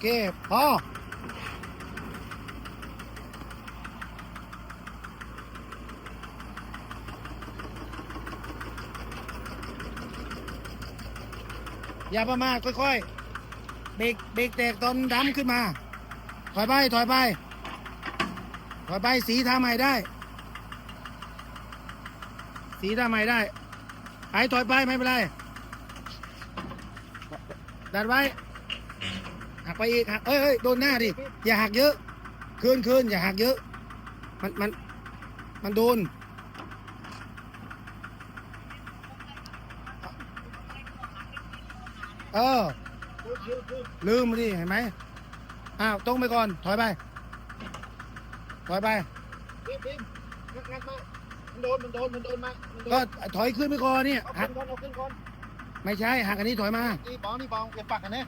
เค พอ อย่าประมาทค่อยๆ เบรกเบรกแตกตอนดำขึ้นมา ถอยไป ถอยไป ถอยไป สีทำใหม่ได้ สีทำใหม่ได้ไอ้ถอยไป ไม่เป็นไร ดันไว้ หักไปอีกหักเอ้ยเอ้ยโดนหน้าดิอย่าหักเยอะคืนคืนอย่าหักเยอะ มันมันมันโดนเออลืมดิเห็นไหมอ้าวตรงไปก่อนถอยไปถอยไปพิมพิมงัดงัดมามันโดนมันโดนมันโดนมามันโดนก็ถอยขึ้นไปก่อนเนี่ยเอาหัขึ้กนก่อนเอาขึ้นก่อนไม่ใช่หักอันนี้ถอยมานี่บองนี่บองเก็บปากกันเนี่ย